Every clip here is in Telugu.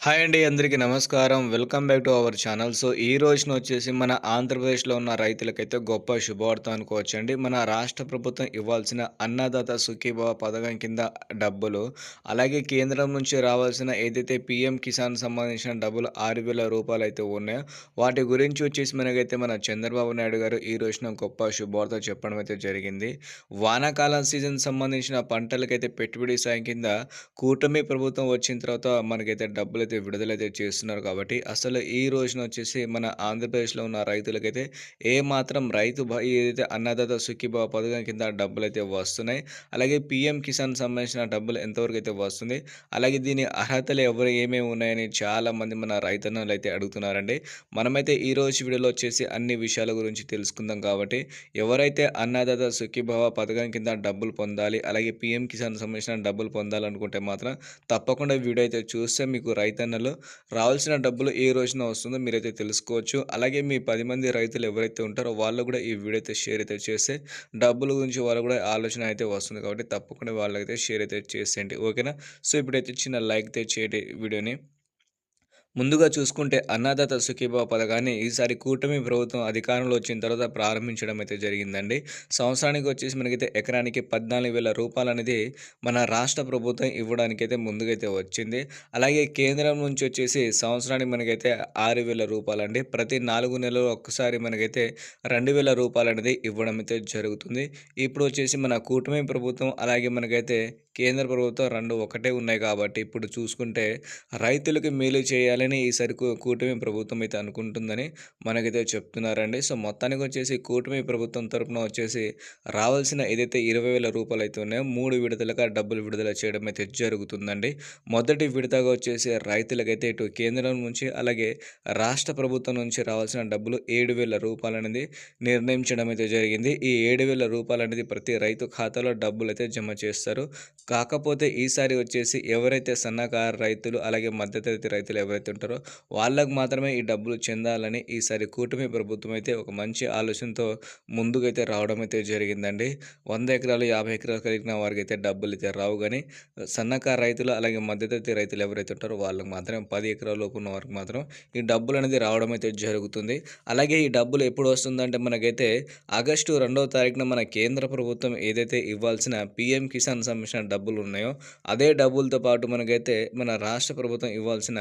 హాయ్ అండి అందరికీ నమస్కారం. Welcome back to our channel. So ఈ రోజున వచ్చేసి మన ఆంధ్రప్రదేశ్లో ఉన్న రైతులకైతే గొప్ప శుభవార్త అనుకోవచ్చండి. మన రాష్ట్ర ప్రభుత్వం ఇవ్వాల్సిన అన్నదాత సుఖీభవ పథకం కింద డబ్బులు అలాగే కేంద్రం నుంచి రావాల్సిన ఏదైతే పిఎం కిసాన్ సంబంధించిన డబ్బులు ఆరు వేల రూపాయలు అయితే ఉన్నాయో వాటి గురించి వచ్చేసి మనకైతే మన చంద్రబాబు నాయుడు గారు ఈ రోజున గొప్ప శుభవార్త చెప్పడం అయితే జరిగింది. వానాకాలం సీజన్ సంబంధించిన పంటలకైతే పెట్టుబడి సాయం కింద కూటమి ప్రభుత్వం వచ్చిన తర్వాత మనకైతే డబ్బులు అయితే విడుదలైతే చేస్తున్నారు కాబట్టి అసలు ఈ రోజున వచ్చేసి మన ఆంధ్రప్రదేశ్లో ఉన్న రైతులకైతే ఏ మాత్రం రైతు ఏదైతే అన్నదాత సుఖీభావ పథకం కింద డబ్బులు అయితే వస్తున్నాయి అలాగే పిఎం కిసాన్ సంబంధించిన డబ్బులు ఎంతవరకు అయితే వస్తుంది అలాగే దీని అర్హతలు ఎవరు ఏమేమి ఉన్నాయని చాలామంది మన రైతన్నలు అయితే అడుగుతున్నారండి. మనమైతే ఈ రోజు వీడియోలో వచ్చేసి అన్ని విషయాల గురించి తెలుసుకుందాం కాబట్టి ఎవరైతే అన్నదాత సుఖీభావ పథకం కింద డబ్బులు పొందాలి అలాగే పిఎం కిసాన్ సంబంధించిన డబ్బులు పొందాలనుకుంటే మాత్రం తప్పకుండా వీడియో అయితే చూస్తే మీకు రైతు రైతన్నలు రావాల్సిన డబ్బులు ఏ రోజున వస్తుందో మీరైతే తెలుసుకోవచ్చు. అలాగే మీ పది మంది రైతులు ఎవరైతే ఉంటారో వాళ్ళు కూడా ఈ వీడియో అయితే షేర్ అయితే చేస్తే డబ్బుల గురించి వాళ్ళు కూడా ఆలోచన అయితే వస్తుంది కాబట్టి తప్పకుండా వాళ్ళకైతే షేర్ అయితే చేసేయండి. ఓకేనా? సో ఇప్పుడైతే చిన్న లైక్ చేయండి వీడియోని. ముందుగా చూసుకుంటే అన్నదాత సుఖీభావ పథకాన్ని ఈసారి కూటమి ప్రభుత్వం అధికారంలో వచ్చిన తర్వాత ప్రారంభించడం అయితే జరిగిందండి. సంవత్సరానికి వచ్చేసి మనకైతే ఎకరానికి పద్నాలుగు వేల రూపాయలు అనేది మన రాష్ట్ర ప్రభుత్వం ఇవ్వడానికైతే ముందుకైతే వచ్చింది. అలాగే కేంద్రం నుంచి వచ్చేసి సంవత్సరానికి మనకైతే ఆరు వేల రూపాయలు అండి ప్రతి నాలుగు నెలలు ఒక్కసారి మనకైతే రెండు వేల రూపాయలు అనేది ఇవ్వడం అయితే జరుగుతుంది. ఇప్పుడు వచ్చేసి మన కూటమి ప్రభుత్వం అలాగే మనకైతే కేంద్ర ప్రభుత్వం రెండు ఒకటే ఉన్నాయి కాబట్టి ఇప్పుడు చూసుకుంటే రైతులకు మేలు చేయాలని ఈసారి కూటమి ప్రభుత్వం అయితే అనుకుంటుందని మనకైతే చెప్తున్నారండి. సో మొత్తానికి వచ్చేసి కూటమి ప్రభుత్వం తరపున వచ్చేసి రావాల్సిన ఏదైతే ఇరవై వేల రూపాయలు అయితే ఉన్నాయో మూడు విడతలుగా డబ్బులు విడుదల చేయడం అయితే జరుగుతుందండి. మొదటి విడతగా వచ్చేసి రైతులకైతే ఇటు కేంద్రం నుంచి అలాగే రాష్ట్ర ప్రభుత్వం నుంచి రావాల్సిన డబ్బులు ఏడు వేల రూపాయలు అనేది నిర్ణయించడం అయితే జరిగింది. ఈ ఏడు వేల రూపాయలు అనేది ప్రతి రైతు ఖాతాలో డబ్బులు అయితే జమ చేస్తారు. కాకపోతే ఈసారి వచ్చేసి ఎవరైతే సన్నకారు రైతులు అలాగే మధ్యతరగతి రైతులు ఎవరైతే ఉంటారో వాళ్ళకు మాత్రమే ఈ డబ్బులు చెందాలని ఈసారి కూటమి ప్రభుత్వం అయితే ఒక మంచి ఆలోచనతో ముందుకైతే రావడం అయితే జరిగిందండి. వంద ఎకరాలు యాభై ఎకరాలు కలిగిన వారికి అయితే డబ్బులు అయితే రావు. కానీ సన్నకారు రైతులు అలాగే మధ్యతరగతి రైతులు ఎవరైతే ఉంటారో వాళ్ళకి మాత్రం పది ఎకరాల లోపు ఉన్న వారికి మాత్రం ఈ డబ్బులు అనేది రావడం అయితే జరుగుతుంది. అలాగే ఈ డబ్బులు ఎప్పుడు వస్తుందంటే మనకైతే ఆగస్టు రెండవ తారీఖున మన కేంద్ర ప్రభుత్వం ఏదైతే ఇవ్వాల్సిన పిఎం కిసాన్ సంబంధించిన డబ్బులు ఉన్నాయో అదే డబ్బులతో పాటు మనకైతే మన రాష్ట్ర ప్రభుత్వం ఇవ్వాల్సిన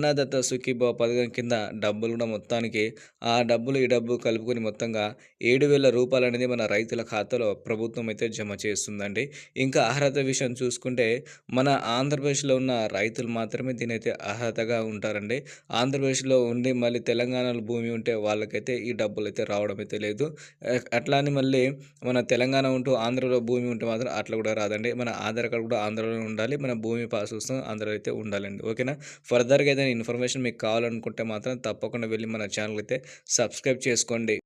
అన్నదత్త సుఖీభావ పథకం కింద డబ్బులు కూడా మొత్తానికి ఆ డబ్బులు ఈ డబ్బు కలుపుకొని మొత్తంగా ఏడు వేల రూపాయలు అనేది మన రైతుల ఖాతాలో ప్రభుత్వం అయితే జమ చేస్తుందండి. ఇంకా అర్హత విషయం చూసుకుంటే మన ఆంధ్రప్రదేశ్లో ఉన్న రైతులు మాత్రమే దీనైతే అర్హతగా ఉంటారండి. ఆంధ్రప్రదేశ్లో ఉండి మళ్ళీ తెలంగాణలో భూమి ఉంటే వాళ్ళకైతే ఈ డబ్బులు అయితే రావడం అయితే లేదు. అట్లా అని మళ్ళీ మన తెలంగాణ ఉంటూ ఆంధ్రలో భూమి ఉంటే మాత్రం అట్లా కూడా రాదండి. మన ఆధార్ కార్డు కూడా ఆంధ్రలో ఉండాలి. మన భూమి పాస్ పుస్తకం ఆంధ్రలో అయితే ఉండాలండి. ఓకేనా? ఫర్దర్గా ఏదైనా ఇన్ఫర్మేషన్ మీకు కావాలనుకుంటే మాత్రం తప్పకుండా వెళ్ళి మన ఛానల్ అయితే సబ్స్క్రైబ్ చేసుకోండి.